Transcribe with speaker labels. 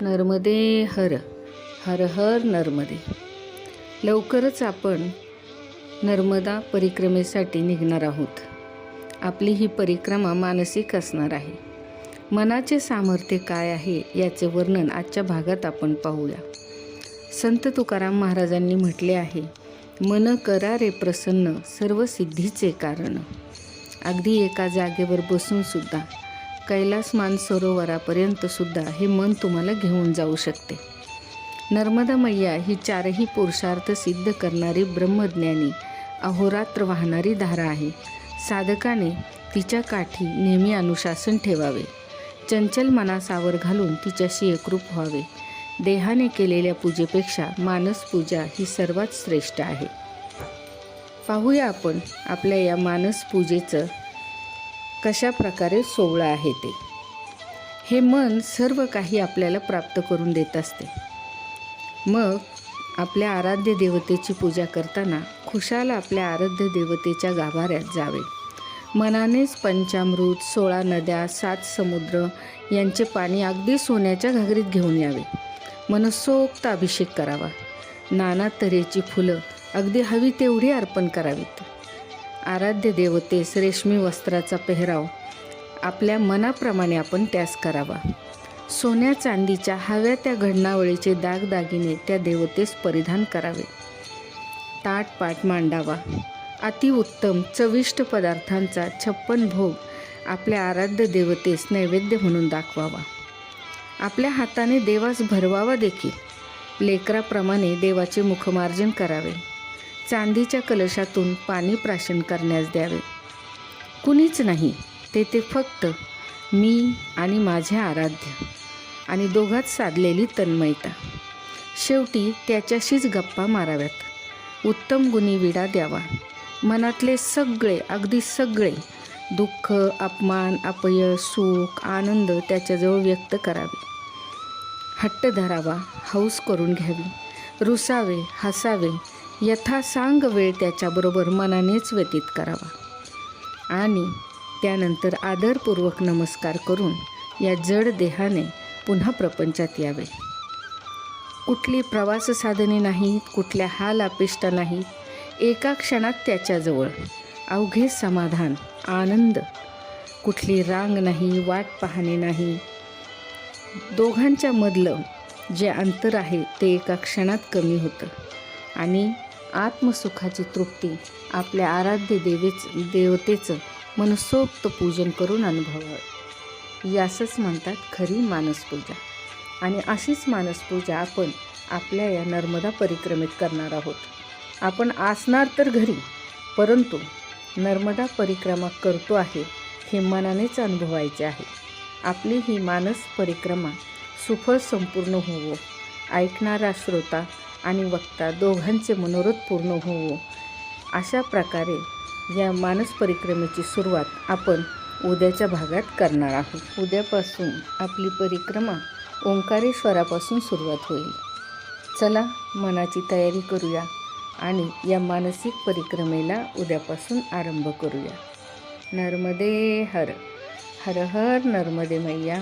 Speaker 1: नर्मदे हर हर हर नर्मदे. लवकरच आपण नर्मदा परिक्रमेसाठी निघणार आहोत. आपली ही परिक्रमा मानसिक असणार आहे. मनाचे सामर्थ्य काय आहे याचे वर्णन आजच्या भागात आपण पाहूया. संत तुकाराम महाराजांनी म्हटले आहे मन करा रे प्रसन्न सर्व सिद्धीचे कारण. अगदी एका जागेवर बसून सुद्धा कैलास मानसरोवरापर्यंत सुद्धा हे मन तुम्हाला घेऊन जाऊ शकते. नर्मदा मैया ही चारही पुरुषार्थ सिद्ध करणारी ब्रह्मज्ञानी अहोरात्र वाहणारी धारा आहे. साधकाने तिच्या काठी नेहमी अनुशासन ठेवावे. चंचल मनासावर घालून तिच्याशी एकरूप व्हावे. देहाने केलेल्या पूजेपेक्षा मानस पूजा ही सर्वात श्रेष्ठ आहे. पाहूया आपण आपल्या या मानस पूजेचं कशा प्रकारे सोहळं आहे ते. हे मन सर्व काही आपल्याला प्राप्त करून देत असते. मग आपल्या आराध्य देवतेची पूजा करताना खुशाल आपल्या आराध्य देवतेच्या गाभाऱ्यात जावे. मनानेच पंचामृत सोळा नद्या सात समुद्र यांचे पाणी अगदी सोन्याच्या घागरीत घेऊन यावे. मनसोक्त अभिषेक करावा. नाना तऱ्हेची फुलं अगदी हवी तेवढी अर्पण करावीत. आराध्य देवतेस रेशमी वस्त्राचा पेहराव. आपल्या मनाप्रमाणे आपण त्यास करावा. सोन्या चांदीच्या हव्या त्या घडणावळीचे दागदागिने त्या देवतेस परिधान करावे. ताटपाट मांडावा. अतिउत्तम चविष्ट पदार्थांचा छप्पन भोग आपल्या आराध्य देवतेस नैवेद्य म्हणून दाखवावा. आपल्या हाताने देवास भरवावा देखील. लेकराप्रमाणे देवाचे मुखमार्जन करावे. चांदीच्या कलशातून पाणी प्राशन करण्यास द्यावे. कुणीच नाही. ते ते फक्त मी आणि माझे आराध्य आणि दोघात साधलेली तन्मयता. शेवटी त्याच्याशीच गप्पा माराव्यात. उत्तम गुणी विडा द्यावा. मनातले सगळे अगदी सगळे दुःख अपमान अपयश सुख आनंद त्याच्याजवळ व्यक्त करावे. हट्ट धरावा हौस करून घ्यावी. रुसावे हसावे यथासांग वेळ त्याच्याबरोबर मनानेच व्यतीत करावा. आणि त्यानंतर आदरपूर्वक नमस्कार करून या जड देहाने पुन्हा प्रपंचात यावे. कुठली प्रवास साधने नाहीत कुठल्या हाल अपेष्टा नाहीत एका क्षणात त्याच्याजवळ अवघे समाधान आनंद कुठली रांग नाही वाट पाहणे नाही. दोघांच्या मधलं जे अंतर आहे ते एका क्षणात कमी होतं. आणि आत्मसुखाची तृप्ती आपल्या आराध्य देवेच देवतेचं मनसोक्त पूजन करून अनुभवावं. यासच म्हणतात खरी मानसपूजा आणि अशीच मानसपूजा आपण आपल्या या नर्मदा परिक्रमेत करणार आहोत. आपण असणार तर घरी परंतु नर्मदा परिक्रमा करतो आहे हे मनानेच अनुभवायचे आहे. आपली ही मानस परिक्रमा सुफळ संपूर्ण होवो ऐकणारा श्रोता आणि वक्ता दोघांचे मनोरथ पूर्ण होवो. अशा प्रकारे या मानस परिक्रमेची सुरुवात आपण उद्याच्या भागात करणार आहोत. उद्यापासून आपली परिक्रमा ओंकारेश्वरापासून सुरुवात होईल. चला मनाची तयारी करूया आणि या मानसिक परिक्रमेला उद्यापासून आरंभ करूया. नर्मदे हर. हर हर नर्मदे मैया.